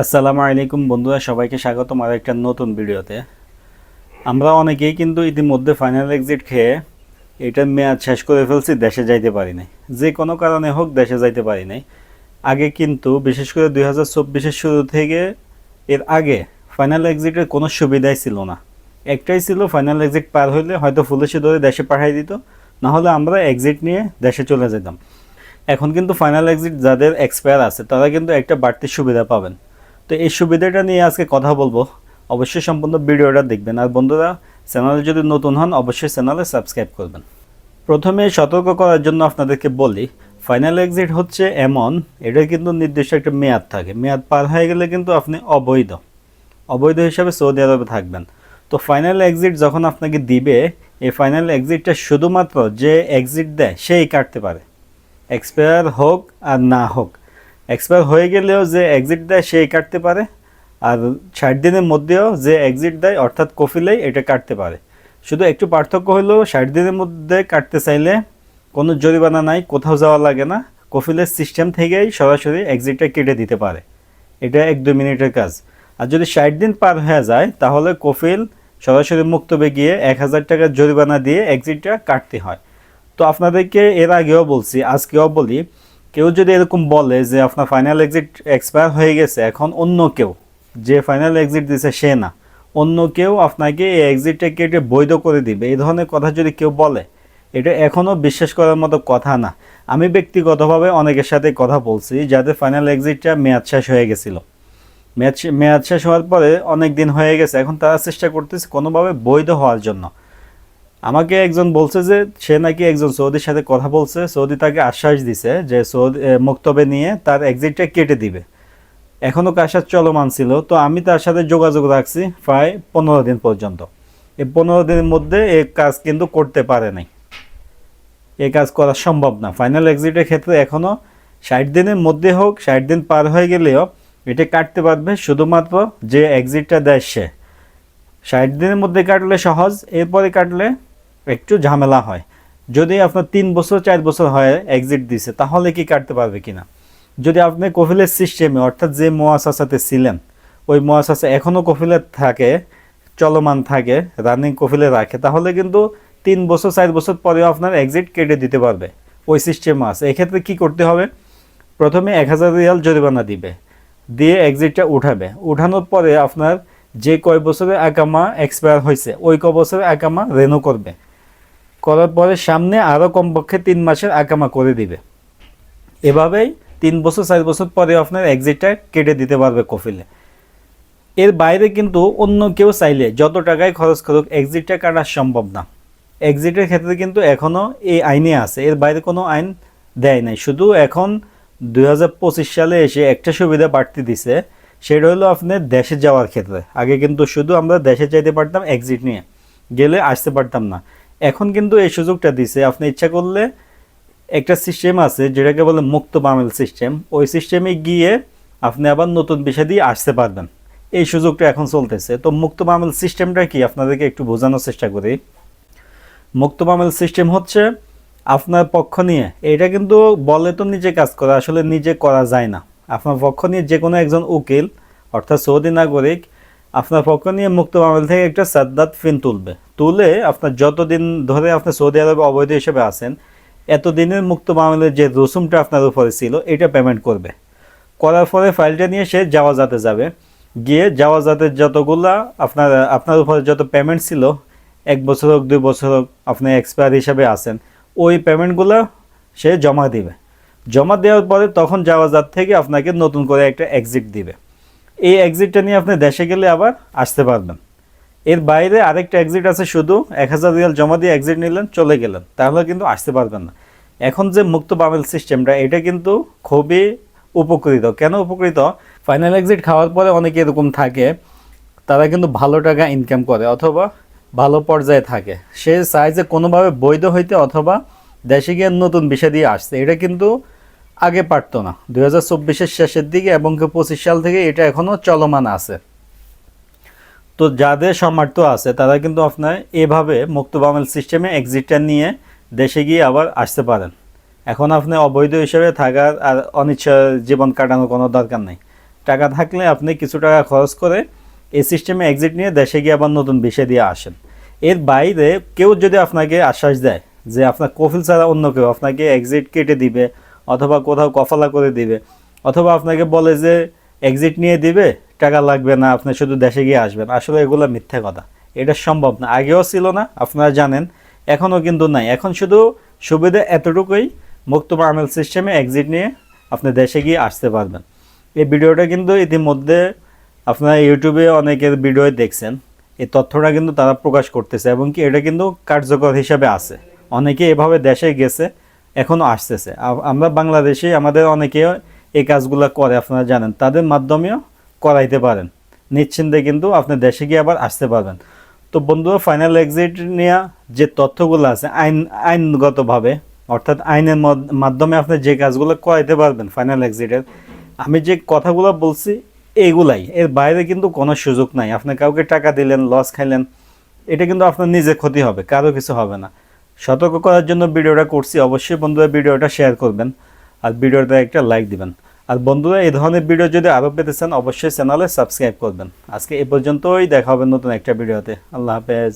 আসসালামু আলাইকুম বন্ধুরা, সবাইকে স্বাগতম আর একটা নতুন ভিডিওতে। আমরা অনেকেই কিন্তু ইতিমধ্যে ফাইনাল এক্সিট খেয়ে এটার মেয়াদ শেষ করে ফেলছি, দেশে যাইতে পারি নাই। যে কোনো কারণে হোক দেশে যাইতে পারি নাই। আগে কিন্তু বিশেষ করে দুই হাজার চব্বিশের শুরু থেকে এর আগে ফাইনাল এক্সিটের কোনো সুবিধাই ছিল না। একটাই ছিল ফাইনাল এক্সিট পার হইলে হয়তো পুলিশে ধরে দেশে পাঠিয়ে দিত না হলে আমরা এক্সিট নিয়ে দেশে চলে যেতাম। এখন কিন্তু ফাইনাল এক্সিট যাদের এক্সপায়ার আছে, তারা কিন্তু একটা বাড়তি সুবিধা পাবেন। তো এই সুবিধাটা নিয়ে আজকে কথা বলব। অবশ্যই সম্পূর্ণ ভিডিওটা দেখবেন। আর বন্ধুরা, চ্যানেলে যদি নতুন হন, অবশ্যই চ্যানেলে সাবস্ক্রাইব করবেন। প্রথমে সতর্ক করার জন্য আপনাদেরকে বলি ফাইনাল এক্সিট হচ্ছে এমন, এটা কিন্তু নির্দিষ্ট একটা মেয়াদ থাকে। মেয়াদ পার হয়ে গেলে কিন্তু আপনি অবৈধ। অবৈধ হিসাবে সৌদি আরবে থাকবেন। তো ফাইনাল এক্সিট যখন আপনাকে দিবে, এই ফাইনাল এক্সিটটা শুধুমাত্র যে এক্সিট দেয়, সেই কাটতে পারে। এক্সপায়ার হোক আর না হোক। এক্সপায়ার হয়ে গেলেও যে এক্সিট দেয় সেই কাটতে পারে। আর ষাট দিনের মধ্যেও যে এক্সিট দেয়, অর্থাৎ কফিলেই এটা কাটতে পারে। শুধু একটু পার্থক্য হলো, ষাট দিনের মধ্যে কাটতে চাইলে কোনো জরিমানা নাই, কোথাও যাওয়া লাগে না। কফিলের সিস্টেম থেকেই সরাসরি এক্সিটটা কেটে দিতে পারে। এটা এক দুই মিনিটের কাজ। আর যদি ষাট দিন পার হয়ে যায়, তাহলে কফিল সরাসরি মুক্তবে গিয়ে এক হাজার টাকার জরিমানা দিয়ে এক্সিটটা কাটতে হয়। তো আপনাদেরকে এর আগেও বলছি, আজকেও বলি কেউ যদি এরকম বলে যে আপনার ফাইনাল এক্সিট এক্সপায়ার হয়ে গেছে, এখন অন্য কেউ, যে ফাইনাল এক্সিট দিছে সে না। অন্য কেউ আপনাকে এই এক্সিটটা কেটে বৈধ করে দিবে। এই ধরনের কথা যদি কেউ বলে, এটা এখনও বিশ্বাস করার মতো কথা না। আমি ব্যক্তিগতভাবে অনেকের সাথে কথা বলছি, যাদের ফাইনাল এক্সিটটা মেয়াদ শেষ হয়ে গেছিল। মেয়াদ মেয়াদ শেষ হওয়ার পরে অনেক দিন হয়ে গেছে, এখন তারা চেষ্টা করতেছে কোনোভাবে বৈধ হওয়ার জন্য। আমাকে একজন বলছে যে সে নাকি একজন সৌদির সাথে কথা বলছে সৌদি তাকে আশ্বাস দিছে যে সৌদি এ, মক্তবে নিয়ে তার এক্সিটটা কেটে দিবে। এখনও কাজটা চলমান ছিল? তো আমি তার সাথে যোগাযোগ রাখছি প্রায় পনেরো দিন পর্যন্ত। এই পনেরো দিনের মধ্যে এই কাজ কিন্তু করতে পারে নাই। এই কাজ করা সম্ভব না। ফাইনাল এক্সিটের ক্ষেত্রে এখনও ষাট দিনের মধ্যে হোক ষাট দিন পার হয়ে গেলেও এটা কাটতে পারবে শুধুমাত্র যে এক্সিটটা দেয় সে। ষাট দিনের মধ্যে কাটলে সহজ এরপরে কাটলে একটু ঝামেলা হয়। যদি আপনার তিন বছর, চার বছর হয় এক্সিট দিছে, তাহলে কি কাটতে পারবে কিনা? যদি আপনি কফিলের সিস্টেমে অর্থাৎ যে মোয়াসাসাতে ছিলেন, ওই মোয়াসাসা এখনও কফিলে থাকে, চলমান থাকে রানিং কফিলে রাখে, তাহলে কিন্তু তিন বছর, চার বছর পরেও আপনার এক্সিট কেটে দিতে পারবে। ওই সিস্টেমও আছে। এক্ষেত্রে কি করতে হবে? প্রথমে এক হাজার রিয়াল জরিমানা দিবে। দিয়ে এক্সিটটা উঠাবে। উঠানোর পরে আপনার যে কয় বছরের আকামা এক্সপায়ার হয়েছে ওই ক বছরের আকামা রেনু করবে। করার পরে সামনে আরও কমপক্ষে তিন মাসের আকামা করে দিবে। এভাবেই তিন বছর, চার বছর পরে আপনার এক্সিটটা কেটে দিতে পারবে কফিলে। এর বাইরে কিন্তু অন্য কেউ চাইলে যত টাকায় খরচ করুক এক্সিটটা কাটা সম্ভব না। এক্সিটের ক্ষেত্রে কিন্তু এখনও এই আইনে আছে। এর বাইরে কোনো আইন দেয় নাই। শুধু এখন দুই হাজার পঁচিশ সালে এসে একটা সুবিধা বাড়তি দিছে, সেটা হলো আপনার দেশে যাওয়ার ক্ষেত্রে। আগে কিন্তু শুধু আমরা দেশে যাইতে পারতাম এক্সিট নিয়ে, গেলে আসতে পারতাম না। এখন কিন্তু এই সুযোগটা দিছে। আপনি ইচ্ছা করলে একটা সিস্টেম আছে যেটাকে বলে মুক্ত বামেল সিস্টেম ওই সিস্টেমে গিয়ে আপনি আবার নতুন বিষয় দিয়ে আসতে পারবেন। এই সুযোগটা এখন চলতেছে। তো মুক্ত বামেল সিস্টেমটা কি? আপনাদেরকে একটু বোঝানোর চেষ্টা করি। মুক্ত বামেল সিস্টেম হচ্ছে আপনার পক্ষ নিয়ে। এটা কিন্তু বলে তো নিজে কাজ করা, আসলে নিজে করা যায় না। আপনার পক্ষ নিয়ে যে কোনো একজন উকিল, অর্থাৎ সৌদি নাগরিক আপনার পক্ষ নিয়ে মুক্ত মামলা থেকে একটা সাদ্দাত ফিন তুলবে। তুলে আপনার যতদিন ধরে আপনি সৌদি আরবে অবৈধ হিসেবে আছেন, এতদিনের মুক্ত মামলার যে রসুমটা আপনার উপরে ছিল, এটা পেমেন্ট করবে। করার পরে ফাইলটা নিয়ে সে যাওয়াজাতে যাবে। গিয়ে যাওয়াজাতের যতগুলা আপনার আপনার উপরে যত পেমেন্ট ছিল, এক বছর হোক, দুই বছর হোক, আপনি এক্সপায়ার হিসাবে আছেন, ওই পেমেন্টগুলো সে জমা দিবে। জমা দেওয়ার পরে তখন যাওয়াজাত থেকে আপনাকে নতুন করে একটা এক্সিট দিবে। এই এক্সিটটা নিয়ে আপনি দেশে গেলে আবার আসতে পারবেন। এর বাইরে আরেকটা এক্সিট আছে, শুধু এক হাজার রিয়াল জমা দিয়ে এক্সিট নিলেন, চলে গেলেন। তাহলে কিন্তু আসতে পারবেন না। এখন যে মুক্ত বামেল সিস্টেমটা এটা কিন্তু খুবই উপকৃত। কেন উপকৃত? ফাইনাল এক্সিট খাওয়ার পরে অনেকে এরকম থাকে, তারা কিন্তু ভালো টাকা ইনকাম করে অথবা ভালো পর্যায়ে থাকে। সে চায় যে কোনোভাবে বৈধ হইতে অথবা দেশে গিয়ে নতুন বিষয় দিয়ে আসছে এটা কিন্তু আগে পারতো না। দুই হাজার চব্বিশের শেষের দিকে এবং পঁচিশ সাল থেকে এটা এখনও চলমান আছে। তো যাদের সামর্থ্য আছে, তারা কিন্তু আপনার এভাবে মুক্ত বামেল সিস্টেমে এক্সিটটা নিয়ে দেশে গিয়ে আবার আসতে পারেন। এখন আপনি অবৈধ হিসেবে থাকার আর অনিচ্ছা জীবন কাটানোর কোনো দরকার নেই। টাকা থাকলে আপনি কিছু টাকা খরচ করে এই সিস্টেমে এক্সিট নিয়ে দেশে গিয়ে আবার নতুন বিষয় দিয়ে আসেন। এর বাইরে কেউ যদি আপনাকে আশ্বাস দেয় যে আপনার কফিল ছাড়া অন্য কেউ আপনাকে এক্সিট কেটে দিবে অথবা কোথাও কফালা করে দিবে। অথবা আপনাকে বলে যে এক্সিট নিয়ে দিবে, টাকা লাগবে না, আপনি শুধু দেশে গিয়ে আসবেন। আসলে এগুলো মিথ্যে কথা। এটা সম্ভব না। আগেও ছিল না, আপনারা জানেন। এখনও কিন্তু নাই। এখন শুধু সুবিধা এতটুকুই, মুক্ত আমেল সিস্টেমে এক্সিট নিয়ে আপনি দেশে গিয়ে আসতে পারবেন। এই ভিডিওটা কিন্তু ইতিমধ্যে আপনারা ইউটিউবে অনেকের ভিডিও দেখছেন। এই তথ্যটা কিন্তু তারা প্রকাশ করতেছে এবং কি এটা কিন্তু কার্যকর হিসাবে আছে। অনেকে এভাবে দেশে গেছে এখনও আসতেছে। আমরা বাংলাদেশে আমাদের অনেকে এই কাজগুলো করে, আপনারা জানেন। তাদের মাধ্যমেও করাইতে পারেন। নিশ্চিন্তে কিন্তু আপনি দেশে গিয়ে আবার আসতে পারবেন। তো বন্ধুরা ফাইনাল এক্সিট নিয়ে যে তথ্যগুলো আছে, আইন আইনগতভাবে, অর্থাৎ আইনের মাধ্যমে আপনি যে কাজগুলো করাইতে পারবেন ফাইনাল এক্সিটের আমি যে কথাগুলো বলছি, এগুলাই। এর বাইরে কিন্তু কোনো সুযোগ নাই। আপনি কাউকে টাকা দিলেন লস খাইলেন, এটা কিন্তু আপনার নিজের ক্ষতি হবে, কারও কিছু হবে না। সতর্ক করার জন্য ভিডিওটা করছি। অবশ্যই বন্ধুরা ভিডিওটা শেয়ার করবেন আর ভিডিওটা একটা লাইক দিবেন। আর বন্ধুরা এই ধরনের ভিডিও যদি আরও পেতে চান, অবশ্যই চ্যানেলে সাবস্ক্রাইব করবেন। আজকে এ পর্যন্তই, দেখা হবে নতুন একটা ভিডিওতে আল্লাহ হাফেজ।